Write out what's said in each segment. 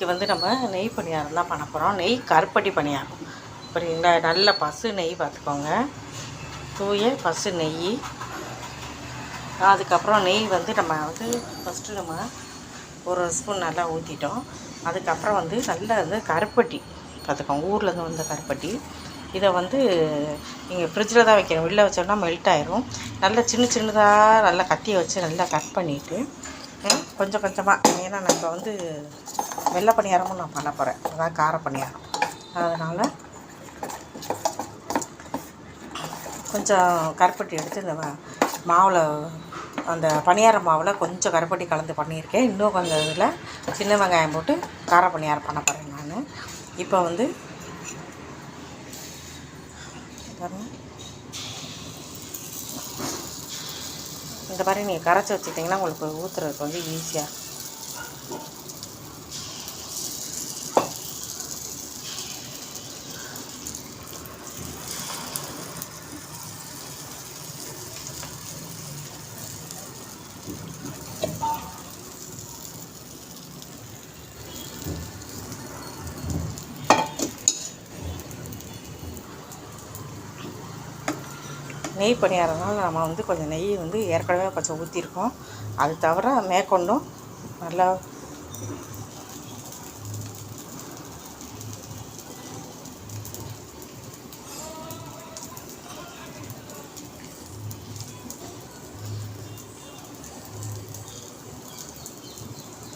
இன்றைக்கி வந்து நம்ம நெய் பணியாரம் தான் பண்ண போகிறோம் நெய் கருப்பட்டி பணியாரம். சரிங்களா நல்ல பசு நெய் பார்த்துக்கோங்க. தூய பசு நெய். அதுக்கப்புறம் நெய் வந்து நம்ம வந்து ஃபஸ்ட்டு நம்ம ஒரு ஸ்பூன் நல்லா ஊற்றிட்டோம் அதுக்கப்புறம் வந்து நல்லா வந்து கருப்பட்டி பார்த்துக்கோங்க. ஊர்லேருந்து வந்த கருப்பட்டி. இதை வந்து நீங்கள் ஃப்ரிட்ஜில் தான் வைக்கணும். வெளில வச்சோம்னா மெல்ட் ஆயிரும். நல்லா சின்ன சின்னதாக நல்லா கத்தியை வச்சு நல்லா கட் பண்ணிவிட்டு கொஞ்சம் கொஞ்சமாக ஏன்னா நான் இப்போ வந்து வெள்ளை பணியாரமும் நான் பண்ண போகிறேன் அதான் கார பணியாரம். அதனால் கொஞ்சம் கருப்பட்டி எடுத்து இந்த மாவில் அந்த பணியார மாவில் கொஞ்சம் கருப்பட்டி கலந்து பண்ணியிருக்கேன். இன்னும் கொஞ்சம் இதில் சின்ன வெங்காயம் போட்டு கார பணியாரம் பண்ண போகிறேன் நான். இப்போ வந்து இந்த மாதிரி நீங்கள் கரைச்சி வச்சுட்டிங்கன்னா உங்களுக்கு ஊற்றுறதுக்கு வந்து ஈஸியாக நெய் பணியாரனால நம்ம வந்து கொஞ்சம் நெய் வந்து ஏற்கனவே கொஞ்சம் ஊற்றிருக்கோம் அது தவிர மேற்கொண்டும் நல்லா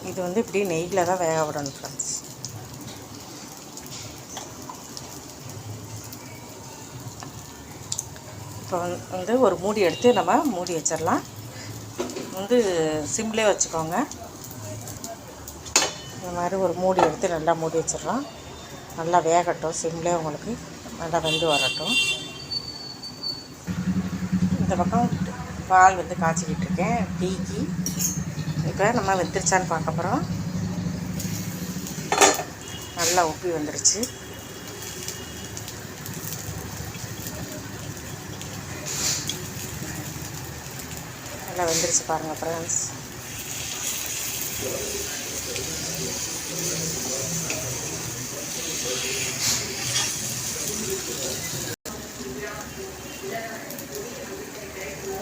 இது வந்து இப்படி நெய்யில் தான் வேக விடணும் ஃப்ரெண்ட்ஸ் இப்போ வந்து- ஒரு மூடி எடுத்து நம்ம மூடி வச்சிடலாம். வந்து சிம்லேயே வச்சுக்கோங்க. இந்த மாதிரி ஒரு மூடி எடுத்து நல்லா மூடி வச்சிடலாம். நல்லா வேகட்டும். சிம்லேயே உங்களுக்கு நல்லா வெந்து வரட்டும். இந்த பக்கம் பால் வந்து காய்ச்சிக்கிட்டு இருக்கேன். டீக்கு. இப்போ நம்ம வெந்துருச்சான்னு பார்க்க போகிறோம் நல்லா உப்பி வந்துருச்சு. நல்லா வெந்துருச்சு பாருங்கள் ஃப்ரெண்ட்ஸ்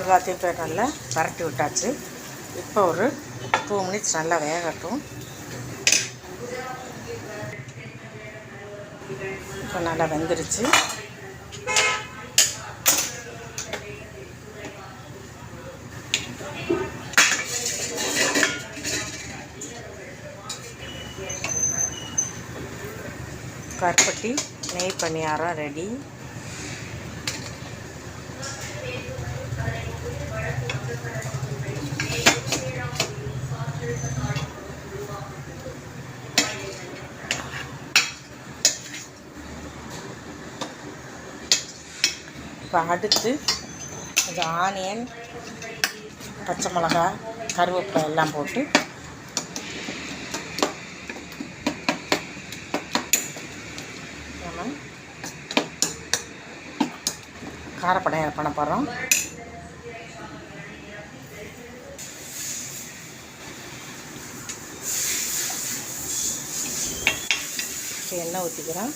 எல்லாத்தையும் போய் நல்லா பரட்டி விட்டாச்சு. இப்போ ஒரு டூ மினிட்ஸ் நல்லா வேகட்டும். இப்போ நல்லா வெந்துருச்சு. கருப்பட்டி நெய் பணியாரம் ரெடி இப்போ அடுத்து இந்த ஆனியன் பச்சை மிளகா கருவேப்பிலை எல்லாம் போட்டு நம்ம காரப்படையாரம் பண்ண போகிறோம் எண்ணெய் ஊற்றிக்கிறோம்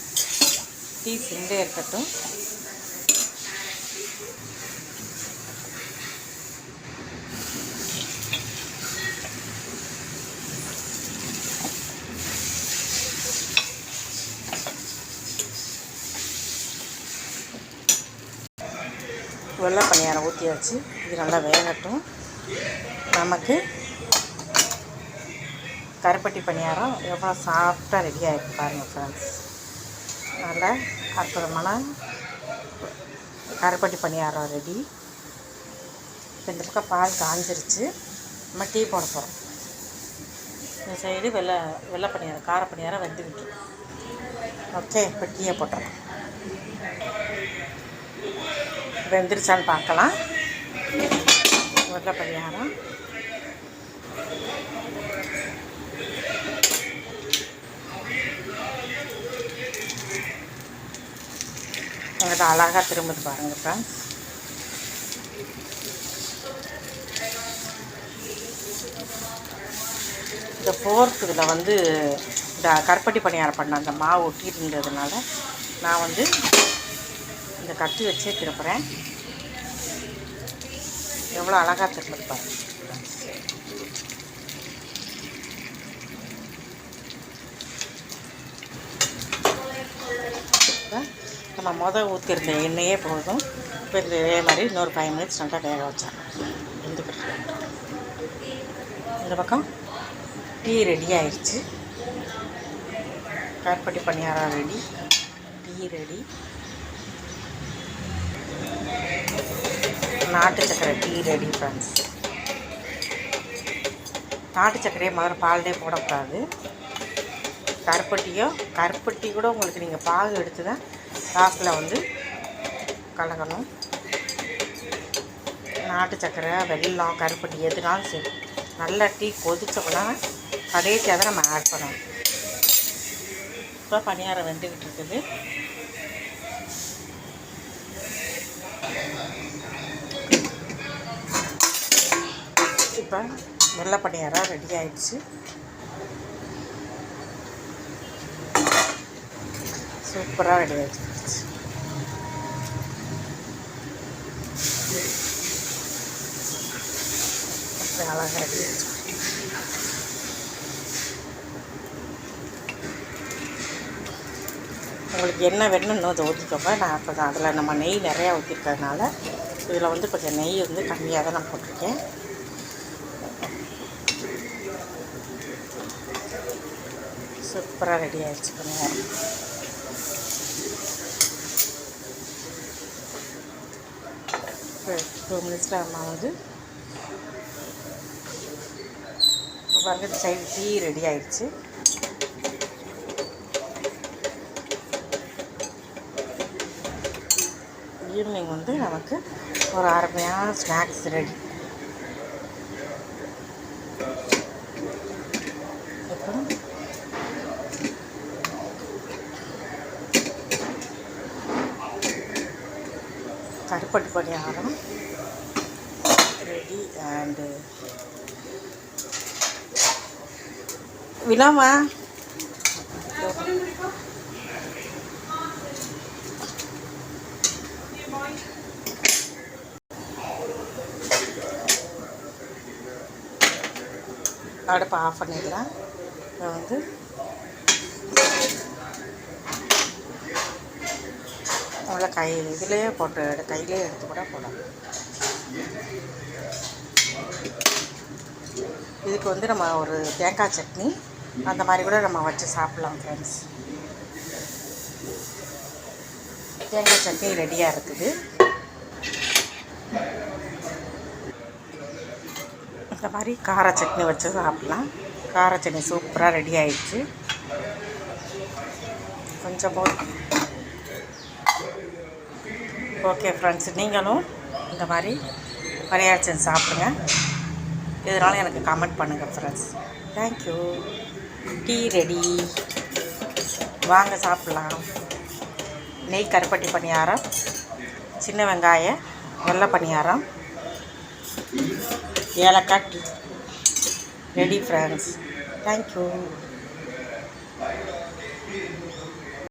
டீ சிண்டே இருக்கட்டும். வெள்ளை பணியாரம் ஊற்றியாச்சு இது நல்லா வேகட்டும். நமக்கு கருப்பட்டி பணியாரம் எவ்வளோ சாஃப்டாக ரெடி ஆகிருக்கு பாருங்கள் ஃப்ரெண்ட்ஸ் நல்லா அற்புதமான கருப்பட்டி பணியாரம் ரெடி இப்போ இந்த பக்கம் பால் காஞ்சிருச்சு. நம்ம டீ போட போகிறோம் இந்த சைடு வெள்ளை வெள்ளை பணியாரம் கார பணியாரம் வெந்துக்கிட்டு ஓகே இப்போ டீயை போட்டுறோம் வெந்துருச்சான்னு பார்க்கலாம். உருளை பணியாரம் எங்கிட்ட அழகாக திரும்புது பாருங்கள் ஃப்ரெண்ட்ஸ் இந்த ஃபோர்க் இதில் வந்து இந்த கருப்பட்டி பணியாரம் பண்ண அந்த மாவு ஒட்டி இருந்ததுனால நான் வந்து இங்கே கட்டி வச்சே திருப்புறேன். எவ்வளோ அழகாக திரும்பிருப்பாரு இப்போ நம்ம மொதல் ஊற்றிருந்த எண்ணெயே போதும். இப்போ இந்த இதே மாதிரி இன்னொரு ஃபைவ் மினிட்ஸ் நல்லா வேக வச்சாங்க வெந்துக்கிட்டு இந்த பக்கம் டீ ரெடி ஆயிடுச்சு கருப்பட்டி பணியாரம் ரெடி டீ ரெடி நாட்டு சக்கரை டீ ரெடி ஃப்ரெண்ட்ஸ் நாட்டு சக்கரையை முதல்ல பால்லே போடக்கூடாது. கருப்பட்டியோ கருப்பட்டி கூட உங்களுக்கு நீங்கள் பாகு எடுத்து தான் லாஸ்ட்டில் வந்து கலக்கணும். நாட்டு சக்கரை வெல்லம் கருப்பட்டி எதுனாலும் சரி நல்லா டீ கொதிச்சோம்னா கடைசியாக தான் நம்ம ஆட் பண்ணணும். இப்போ பணியாரம் வெந்துக்கிட்டு இருக்குது. இப்போ வெள்ளை பணியாரம் ரெடி ஆயிடுச்சு. சூப்பராக ரெடி ஆயிடுச்சு. அழகாக ரெடி ஆயிடுச்சு. உங்களுக்கு என்ன வேணும்னு அதை ஊற்றிக்கோங்க நான் இப்போ தான் அதில் நம்ம நெய் நிறையா ஊற்றிருக்கிறதுனால இதில் வந்து கொஞ்சம் நெய் வந்து கம்மியாக தான் நான் போட்டிருக்கேன். சூப்பராக ரெடி ஆயிடுச்சு பணியாரம் டூ மினிட்ஸில் நம்ம வந்து பாருங்க சைடு டீ ரெடி ஆயிடுச்சு. ஈவினிங் வந்து நமக்கு ஒரு அருமையான ஸ்நாக்ஸ் ரெடி கருப்பட்டி பணியாரம் ரெடி அண்டு விழாமா அடுப்பை ஆஃப் பண்ணிடலாம். நான் வந்து உள்ள கை இதுலேயே போட்டு எடு- கையிலே எடுத்து கூட போடலாம். இதுக்கு வந்து நம்ம ஒரு தேங்காய் சட்னி அந்த மாதிரி கூட நம்ம வச்சு சாப்பிட்லாம் ஃப்ரெண்ட்ஸ் தேங்காய் சட்னி ரெடியாக இருக்குது. இந்த மாதிரி கார சட்னி வச்சு சாப்பிட்லாம். கார சட்னி சூப்பராக ரெடி ஆயிடுச்சு. கொஞ்சம் போதும். ஓகே ஃப்ரெண்ட்ஸ் நீங்களும் இந்த மாதிரி பணியாச்சன் சாப்பிடுங்க. இதனால் எனக்கு கமெண்ட் பண்ணுங்கள் ஃப்ரெண்ட்ஸ் தேங்க்யூ டீ ரெடி வாங்க சாப்பிட்லாம். நெய் கருப்பட்டி பணியாரம் சின்ன வெங்காய வெள்ளை பணியாரம் ஏலக்காய் டீ ரெடி ஃப்ரெண்ட்ஸ் தேங்க்யூ